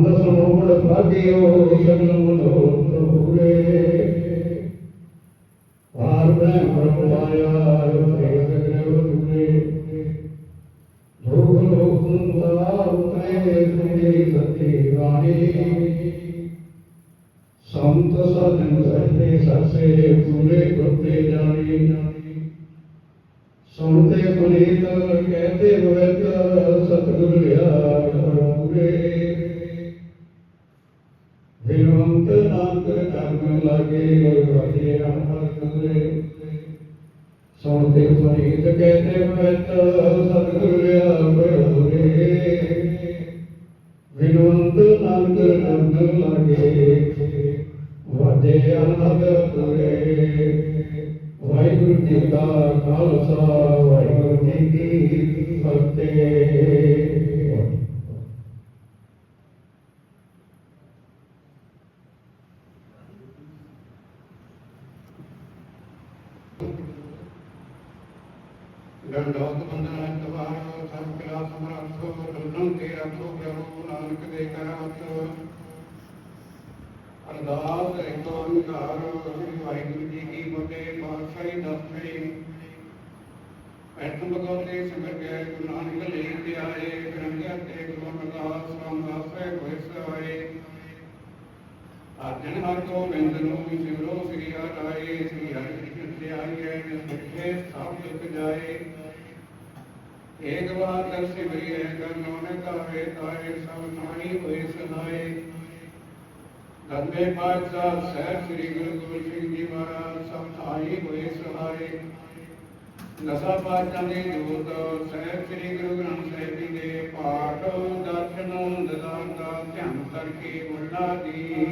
ਸੰਤ ਸਮੂੜ ਭਾਗਿਓ ਸਗਲ ਮਨੋਰਥ ਪੂਰੇ ਪਾਰ ਬ੍ਰਹਮ ਬ੍ਰਹਮ ਆਇਆ ਤੇ ਸਗਲ ਪੂਰੇ ਲੋਕ ਲੋਕ ਮੁਕਤਾ ਉਤਰੇ ਸੁਣੀ ਸਤੀ ਬਾਣੀ ਸੰਤ ਸਜਣ ਸਹਿਤੇ ਸਸੇ ਪੂਰੇ ਗੁਰਤੇ ਜਾਣੀ ਸੁਣਤੇ ਪੁਨੀਤ ਕਹਤੇ ਹੋਇਤ ਸਤਿਗੁਰ ਲਿਆ ਪੂਰੇ। ਬਿਨਵੰਤ ਨਾਨਕ ਕਰਮ ਲਾਗੇ ਵਾਜੇ ਅਮਰ ਕਰੇ ਸੁਣਤੇ ਪੁਨੀਤ ਕਹਤੇ ਹੋਇਤ ਸਤਿਗੁਰ ਲਿਆ ਪੂਰੇ ਨਾਨਕ ਕਰਮ ਲਾਗੇ, ਵਾਜੇ ਅਮਰ ਕਰੇ ਵਾਹਿਗੁਰੂ ਜੀ ਕਾ ਖਾਲਸਾ ਵਾਹਿਗੁਰੂ ਜੀ ਕੀ ਫਤਿਹ ਡੰਡੋਤ ਬੰਦਨਾ ਤਵਾਰ ਸਭ ਕਿਲਾ ਸਮਰੱਥ ਡੰਡਨ ਤੇ ਰੱਖੋ ਪ੍ਰਭੂ ਨਾਨਕ ਦੇ ਕਰਾਤ ਅਰਦਾਸ ਇਤੋਂ ਨਿਕਾਰ ਵਾਹਿਗੁਰੂ ਜੀ ਕੀ ਫਤਿਹ ਪਾਤਸ਼ਾਹੀ ਦਸਵੇਂ ਐਤਮ ਬਗੋਤੇ ਸਿਮਰ ਗਏ ਗੁਰੂ ਨਾਨਕ ਲੈ ਕੇ ਆਏ ਗ੍ਰੰਥਿਆ ਤੇ ਗੁਰੂ ਅਰਦਾਸ ਰਾਮਦਾਸੇ ਹੋਏ ਸਹਾਏ ਅਰਜਨ ਹਰ ਗੋਬਿੰਦ ਨੂੰ ਸਿਮਰੋ, ਸ੍ਰੀ ਹਰਿ ਸ੍ਰੀ ਹਰਿ ਕ੍ਰਿਸ਼ਨ ਤੇ ਆਈਏ ਨਿਸਖੇ ਸਭ ਦੁਖ ਜਾਏ। ਏਕ ਵਾਰ ਕਰ ਸਿਮਰਿਏ ਕਰ ਨਾਨਕ ਆਵੇ, ਤਾਏ ਸਭ ਨਾਹੀ ਹੋਏ ਸਹਾਏ ਦੰਦੇ ਪਾਤਸ਼ਾਹ ਸਹਿਬ ਸ੍ਰੀ ਗੁਰੂ ਗੋਬਿੰਦ ਸਿੰਘ ਜੀ ਮਹਾਰਾਜ ਸਭ ਨਾਹੀ ਹੋਏ ਸਹਾਏ ਨਸਾ ਪਾਤਸ਼ਾਹ ਦੀ ਜੋਤ ਸਹਿਬ ਸ੍ਰੀ ਗੁਰੂ ਗ੍ਰੰਥ ਸਾਹਿਬ ਜੀ ਦੇ ਪਾਠ, ਦਰਸ਼ਨ ਦਦਾਨ ਕਰਕੇ ਮੁੱਲਾ ਦੀ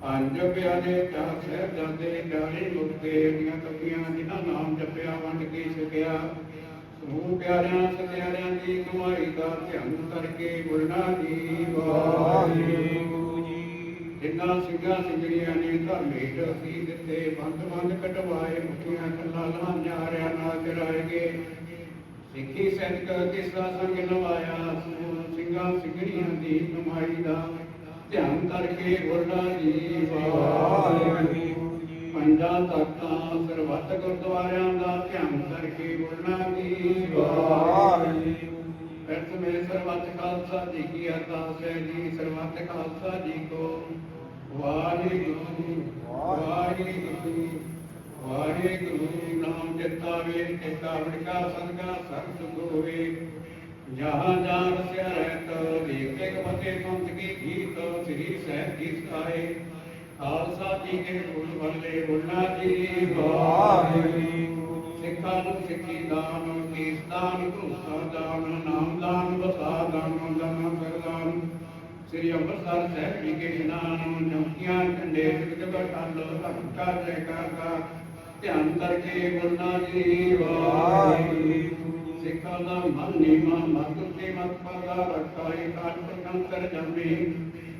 ਪੰਜ ਪਿਆਰੇ ਚਾਰ ਸਾਹਿਬ ਚਾਰੇ ਮੁਕਤੇ ਦੀਆਂ ਕੱਪੀਆਂ ਜਿਨ੍ਹਾਂ ਨਾਮ ਜਪਿਆ, ਵੰਡ ਕੇ ਛਕਿਆ। ਸਮੂਹ ਪਿਆਰਿਆਂ, ਸਤਿਆਰਿਆਂ ਦੀ ਕਮਾਈ ਦਾ ਧਿਆਨ ਕਰਕੇ ਮੁੱਲਾ ਦੀ ਵਾਹਿਗੁਰੂ ਜੀ। ਜਿਨ੍ਹਾਂ ਸਿੰਘਾਂ, ਸਿੰਘੜੀਆਂ ਨੇ ਧਰਮੇਟ ਅਸੀਂ ਦਿੱਤੇ ਬੰਦ ਬੰਦ ਕਟਵਾਏ ਮੁਖੀਆਂ ਕੱਲਾ ਲਹਾਂਿਆ ਰਿਆ ਨਾਲ ਚਰਾਏਗੇ ਸਿੱਖੀ ਸੈਨਿਕ ਕਿਸਾ ਸੰਗ ਨਵਾਇਆ ਸਿੰਘਾਂ ਸਿੰਘੜੀਆਂ ਦੀ ਕਮਾਈ ਦਾ, ਧਿਆਨ ਕਰਕੇ ਗੁਰਨਾ ਜੀ ਵਾਹਿਗੁਰੂ ਪੰਜਾਂ ਤਖਤਾਂ, ਸਰਬੱਤ ਗੁਰਦੁਆਰਿਆਂ ਦਾ ਧਿਆਨ ਕਰਕੇ ਗੁਰਨਾ ਜੀ ਵਾਹਿਗੁਰੂ ਅਰਥ ਮੇਰੇ ਸਰਬੱਤ ਖਾਲਸਾ ਜੀ ਕੀ ਅਰਦਾਸ ਹੈ ਜੀ, ਸਰਬੱਤ ਖਾਲਸਾ ਜੀ ਕੋ ਵਾਹਿਗੁਰੂ ਵਾਹਿਗੁਰੂ ਵਾਹਿਗੁਰੂ ਨਾਮ ਜਪਤਾ ਵੇ ਕਿਤਾ ਵੜਕਾ ਸੁਖ ਹੋਵੇ ਜਹਾਂ ਜਹਾਂ ਰਸਿਆ ਰਹਿਤ ਵੇਖ ਕੇ ਕਮਤੇ ਸੰਤ ਕੀ ਗੀਤ ਸ੍ਰੀ ਸਹਿਬ ਜੀ ਸਹਾਏ ਖਾਲਸਾ ਜੀ ਕੇ ਫੁੱਲ ਵੱਲੇ ਬੁੱਲਾ ਜੀ ਵਾਹਿਗੁਰੂ ਸਿੱਖਾਂ ਨੂੰ ਸਿੱਖੀ ਦਾਨ ਕੀਸ ਦਾਨ ਭਰੋਸਾ ਦਾਨ, ਨਾਮ ਦਾਨ, ਵਸਾ ਦਾਨ ਦਾਨ। ਕਰਦਾਨ ਸ੍ਰੀ ਅੰਮ੍ਰਿਤਸਰ ਸਾਹਿਬ ਜੀ ਕੇ ਇਸ਼ਨਾਨ ਜਮਕੀਆਂ ਝੰਡੇ ਸਿੱਧ ਟੱਲ ਧੰਕਾ ਜੈਕਾਰ ਦਾ ਧਿਆਨ ਕਰਕੇ ਬੁੱਲਾ ਜੀ, ਵਾਹਿਗੁਰੂ। ਸਿੱਖਾਂ ਦਾ ਮਨ ਨੀਮਾ ਮਤ ਤੇ ਮਤ ਪਰਦਾ ਰੱਖਾਈ ਕਾਟ ਪ੍ਰਕੰਤਰ ਜੰਮੀ।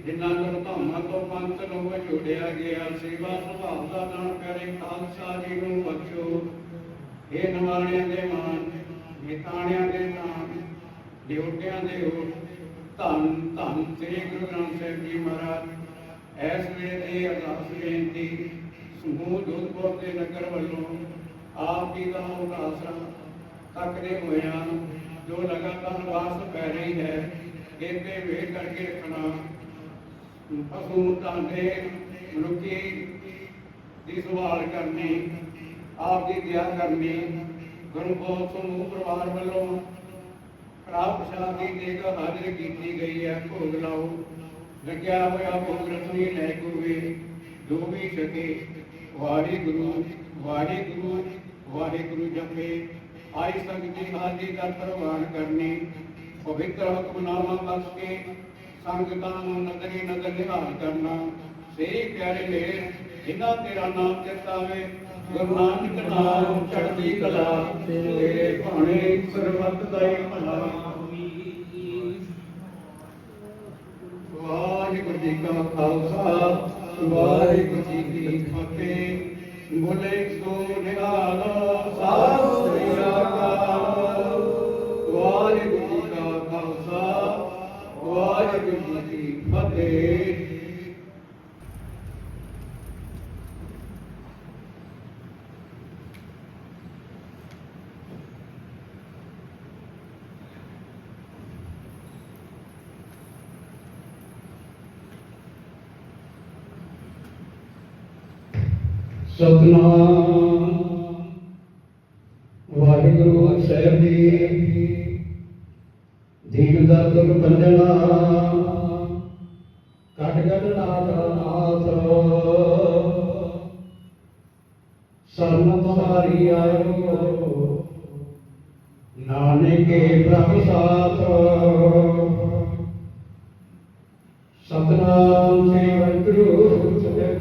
ਜਿਨ੍ਹਾਂ ਨੂੰ ਧਾਮਾਂ ਤੋਂ ਪੰਥ ਨੂੰ ਜੁੜਿਆ ਗਿਆ, ਸੇਵਾ ਸੁਭਾਅ ਦਾ ਦਾਨ ਕਰੇ, ਖਾਲਸਾ ਜੀ ਨੂੰ ਬਖਸ਼ੋ। ਇਹ ਨਵਾਣਿਆਂ ਦੇ ਮਾਨ ਮਿਤਾਣਿਆਂ ਦੇ ਨਾਮ ਡਿਉਟਿਆਂ ਦੇ ਹੋ ਧੰਨ ਧੰਨ ਸ੍ਰੀ ਗੁਰੂ ਗ੍ਰੰਥ ਸਾਹਿਬ ਜੀ ਮਹਾਰਾਜ। ਐਸ ਵੇਲੇ ਦੀ ਅਰਦਾਸ ਬੇਨਤੀ ਸਮੂਹ ਜੋਧਪੁਰ ਦੇ ਨਗਰ ਵੱਲੋਂ ਆਪ ਜੀ ਦਾ ਉਦਾਸਾ ਤੱਕਦੇ ਹੋਇਆਂ ਜੋ ਲਗਾਤਾਰ ਵਾਸ ਪੈ ਰਹੀ ਹੈ, ਇਹਦੇ ਵੇਖ ਕਰਕੇ ਰੱਖਣਾ ਪਸ਼ੂ ਤਾਂਡੇ ਮਨੁੱਖੀ ਦੀ ਸੰਭਾਲ ਕਰਨੀ, ਆਪ ਦੀ ਦਇਆ ਕਰਨੀ, ਗੁਰੂ ਗੋਬਿੰਦ ਸਮੂਹ ਪਰਿਵਾਰ ਵੱਲੋਂ ਖਰਾਬ ਪ੍ਰਸ਼ਾਦ ਦੀ ਦੇਗ ਹਾਜ਼ਰ ਕੀਤੀ ਗਈ ਹੈ। ਭੋਗ ਲਾਓ, ਲੱਗਿਆ ਹੋਇਆ ਭੋਗ ਰਸਮੀ ਲੈ ਕੋਵੇ ਜੋ ਵੀ ਸਕੇ। ਵਾਹਿਗੁਰੂ ਵਾਹਿਗੁਰੂ ਵਾਹਿਗੁਰੂ ਜਪੇ। ਆਈ ਸੰਗਤ ਹਾਜ਼ਰੀ ਦਾ ਪ੍ਰਵਾਨ ਕਰਨੀ। ਪਵਿੱਤਰ ਹੁਕਮਨਾਮਾ ਬਖਸ਼ ਕੇ ਸੰਗਤਾਂ ਨੂੰ ਨਦਰੀ ਨਦਰ ਨਿਹਾਲ ਕਰਨਾ। ਸੇ ਪਿਆਰੇ ਮੇਰੇ, ਜਿਨ੍ਹਾਂ ਤੇਰਾ ਨਾਮ ਚਿਤਾਵੇ ਗੁਰੂ ਨਾਨਕ ਨਾਮ ਚੜ੍ਹਦੀ ਕਲਾ ਤੇਰੇ ਭਾਣੇ ਸਰਬੱਤ ਦਾ ਹੀ ਭਲਾ। ਵਾਹਿਗੁਰੂ ਜੀ ਕਾ ਖਾਲਸਾ। ਸਤਨਾਮ। ਵਾਹਿਗੁਰੂ ਸਾਹਿਬ ਜੀ। ਦੀਨ ਦਰਦ ਬੰਦਨਾ ਕਟ ਕਟ ਨਾਥ ਨਾਥ। ਸਰਨ ਤੁਹਾਰੀ ਆਇਓ। ਨਾਨਕੇ ਪ੍ਰਭ ਸਾਥ। ਸਤਨਾਮ ਸ੍ਰੀ ਵਾਹਿਗੁਰੂ ਸਾਹਿਬ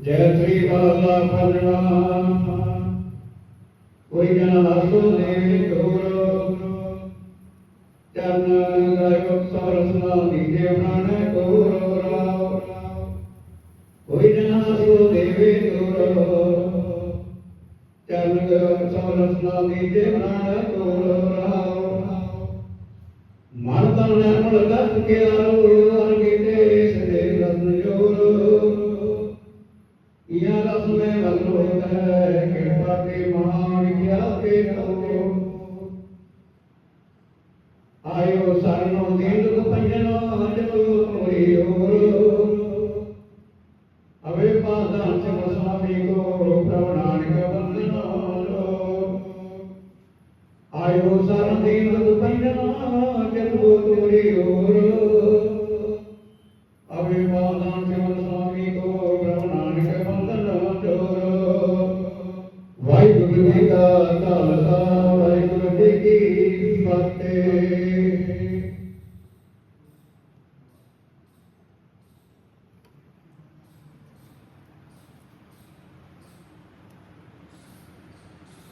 ਜੈ ਸ੍ਰੀ ਬਾਲਾ ਪਰਣਾ ਕੋਈ ਜਨ ਹਸੋ ਦੇ ਗੌਰ ਚਰਨ ਗਾਇਕ ਸਰਸਨਾ ਦੀ ਦੇਵਨਾਨ ਗੌਰ ਰਾਵ ਕੋਈ ਜਨ ਹਸੋ ਦੇਵੇ ਗੌਰ ਚਰਨ ਗਾਇਕ ਸਰਸਨਾ ਦੀ ਦੇਵਨਾਨ ਗੌਰ ਰਾਵ ਮਨ ਤਨ ਨਿਰਮਲ ਕਰ ਕੇ ਆਰੋ சரணோ நீளுக்கு பையனோ ஆண்டவோ ஒரேயோரு அவே பாதாச்ச சுவாமிகோ பிரவணானிக வந்தனோ